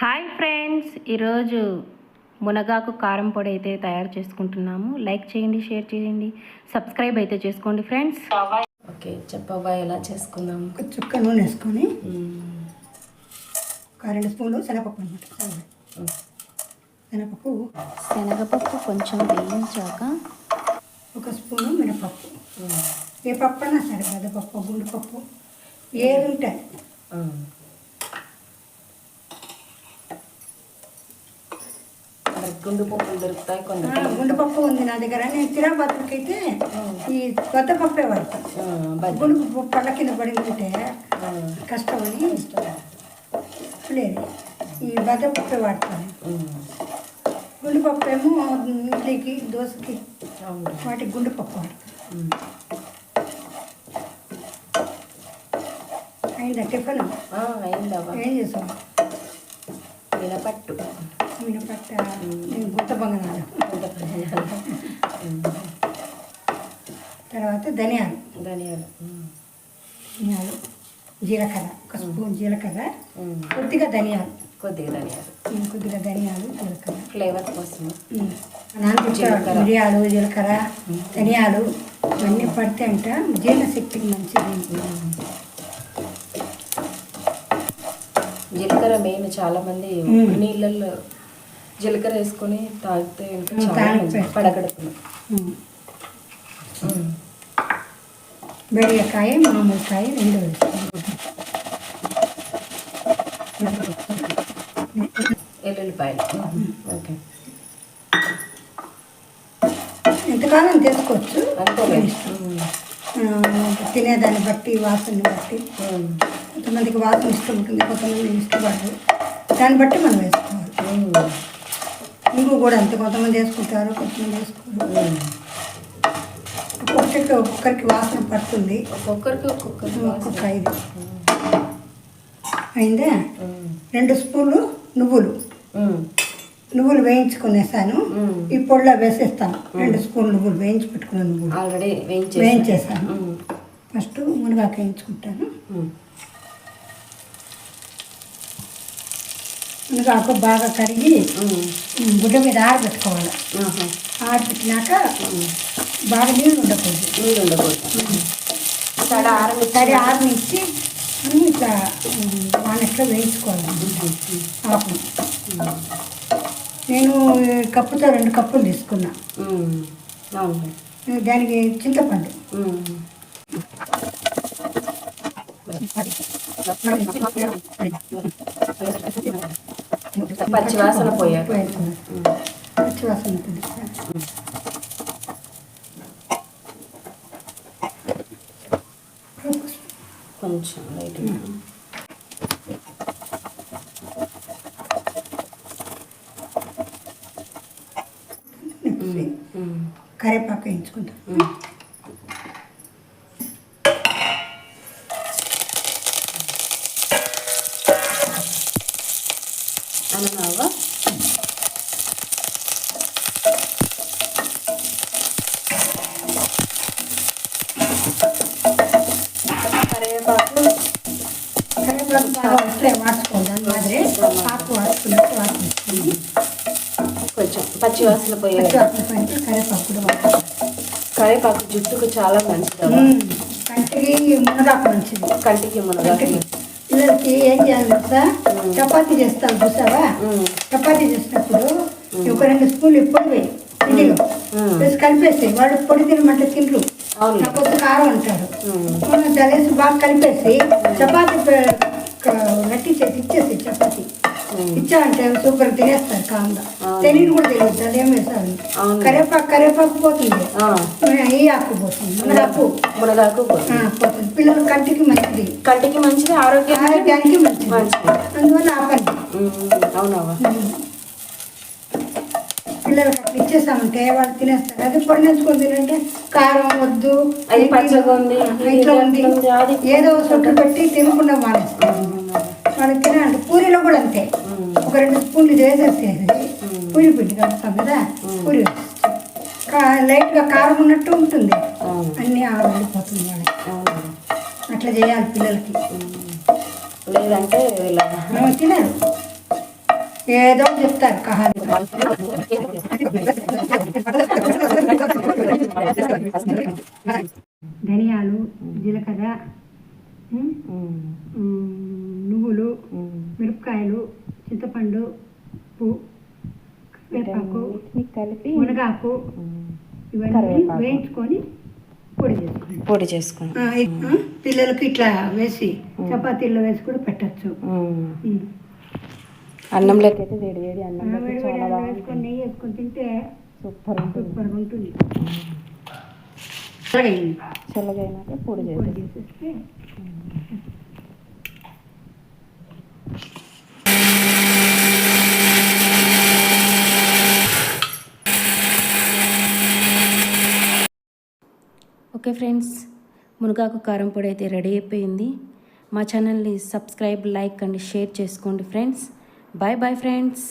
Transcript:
Hi friends ఈరోజు మునగాకు కారం పొడి అయితే తయారు చేసుకుంటున్నాము. లైక్ చేయండి షేర్ చేయండి సబ్స్క్రైబ్ అయితే చేసుకోండి ఫ్రెండ్స్. ఓకే చెప్పవా ఎలా చేసుకుందాం? ఒక చుక్క నూనె వేసుకొని ఒక రెండు స్పూన్లు శనగపప్పు అనమాట. శనగపప్పు శనగపప్పు కొంచెం వేయించాక ఒక స్పూను మినపప్పు. ఏ పప్పు అయినా సరే పెద్దపప్పు గుండుపప్పు ఏది ఉంటాయి గుండు పప్పులు దొరుకుతాయి కొందరు గుండుపప్పు ఉంది నా దగ్గర. నేను తిరాబాతులకి అయితే ఈ కొత్త పప్పే వాడతాను గుండు పప్పు పళ్ళ కింద పడి ఉంటే కష్టమని లేదు ఈ బద్దపప్పే వాడతాను గుండుపప్పు ఏమో ఇడ్లీకి దోశకి వాటికి గుండుపప్పు వాడతాను అయిందా టిఫిన్? ఏం చేసాం మినపట్టు. మినపట్ట గుత్త బంగాళాలు తర్వాత ధనియాలు ధనియాలు ధనియాలు జీలకర్ర ఒక స్పూన్ జీలకర్ర కొద్దిగా ధనియాలు కొద్దిగా ధనియాలు కొద్దిగా ధనియాలు జీలకర్ర ఫ్లేవర్ కోసం నానబెట్టాలి మిరియాలు జీలకర్ర ధనియాలు ఇవన్నీ పడితే అంట జీర్ణశక్తికి మంచిది జీలకర్ర మెయిన్ చాలా మంది మ్మ్. నీళ్ళల్లో జీలకర్ర వేసుకొని తాగితే పడగడుపును. ఉమ్, బెండకాయ మామూలు కాయ రెండు ఎల్లుల్లిపాయలు. ఓకే. ఎంతకాలం తీసుకోవచ్చు తినేదాన్ని బట్టి వాసనని బట్టి. కొంతమందికి వాసన ఇష్టం ఉంటుంది కొంతమంది ఇష్టపడరు. దాన్ని బట్టి మనం వేసుకోవాలి. ఇంగు కూడా అంతే? కొంతమంది వేసుకుంటారు కొంతమంది వేసుకోరు. ఒక్కొక్కరికి ఒక్కొక్కరికి వాసన పడుతుంది. ఒక్కొక్కరికి ఒక్కొక్కరికి ఒక్కొక్క ఐదు. అయిందా? రెండు స్పూన్లు నువ్వులు. నువ్వులు వేయించుకునేసాను. ఈ పొడిలో వేసేస్తాను. రెండు స్పూన్లు నువ్వులు వేయించి పెట్టుకున్న నువ్వులు వేయించేసాను. ఫస్ట్ మునగాకు వేయించుకుంటాను. మునగాకు బాగా కడిగి ఉమ్, గుడ్డ మీద ఆరబెట్టుకోవాలి. ఆరబెట్టినాక బాగా నీళ్ళు ఉండకూడదు. నీళ్ళు ఉండకూడదు. తడ ఆరని తడి ఆరనిచ్చి అన్నీ ఇట్లా వానట్లో వేయించుకోవాలి. ఆకు. నేను కప్పుతో రెండు కప్పులు తీసుకున్నా. దానికి చింతపండు. పచ్చి వాసన పోయాక. పచ్చి వాసన ఉంటుంది కొంచెం లైట్ కరివేపాకు వేయించుకుంటాం. అనవా కరివేపాకు మాదిరి ఆకు వాడుకున్నట్టు వాడుకుంటుంది కొంచెం పచ్చి వాసన కరివేపాకు కూడా వాడుకోవాలి కరివేపాకు జుట్టుకు చాలా మంచిది. కంటికి మునగాకు మంచిది. కంటికి మునగాకు. పిల్లలకి ఏం చేయాలి తెలుసా చపాతీ చేస్తాం చూసావా? చపాతీ చేసినప్పుడు ఒక రెండు స్పూన్లు పొడి వేయి. పిండిలో వేసి కలిపేసి వాళ్ళు పొడి తినమంటే అవును. లేకపోతే కారం అంటారు. దలేసి బాగా కలిపేసి చపాతీ గట్టి చేసి ఇచ్చేసి చపాతీ. ఇచ్చామంటే సూపర్ తినేస్తారు కాంగా తెలియదు కూడా తెలియదు వేసాను అవును. కరివేపాకు కరివేపాకు పోతుంది. ఈ ఆకు పోతుంది మునగాకు పోతుంది. పిల్లల కంటికి మంచిది. కంటికి మంచిది ఆరోగ్యానికి ఆరోగ్యానికి మంచిది. అందువల్ల ఆపండి. అవునవా పిల్లలకి అట్లా ఇచ్చేసామంటే వాళ్ళు తినేస్తారు. అది పొడి నేర్చుకొని తినంటే కారం వద్దు అది పచ్చగా ఉంది, ఇట్లా అది. ఏదో సొట్టు పెట్టి తినకుండా మానేస్తారు. వాళ్ళకి తినాలంటే పూరీలో కూడా అంతే. ఒక రెండు స్పూన్లు వేసేసేది పూరి పిండి కలుపుతాం కదా పూరి లైట్గా కారం ఉన్నట్టు ఉంటుంది. అన్నీ ఆవిడిపోతుంది వాళ్ళకి అట్లా చేయాలి పిల్లలకి. లేదంటే తినరు. ఏదో చెప్తారు కహాని. ధనియాలు జీలకర్ర మిరపకాయలు చింతపండు ఉప్పు వేపాకు కలిపి మునగాకు ఇవన్నీ వేయించుకొని పొడి చేసుకోండి పొడి ఆ, పిల్లలకి ఇట్లా వేసి చపాతీల్లో వేసి కూడా పెట్టచ్చు. అన్నంలోకి అయితే వేడి వేడి అన్నం వేసుకొని నెయ్యి వేసుకొని తింటే సూపర్ సూపర్గా ఉంటుంది. అలాగే చల్లగా అయినాక పొడి పొడి చేసేస్తే ఓకే ఫ్రెండ్స్ మునగాకు కారం పొడి అయితే రెడీ అయిపోయింది. మా ఛానల్ని సబ్స్క్రైబ్ లైక్ అండ్ షేర్ చేసుకోండి ఫ్రెండ్స్. Bye bye friends.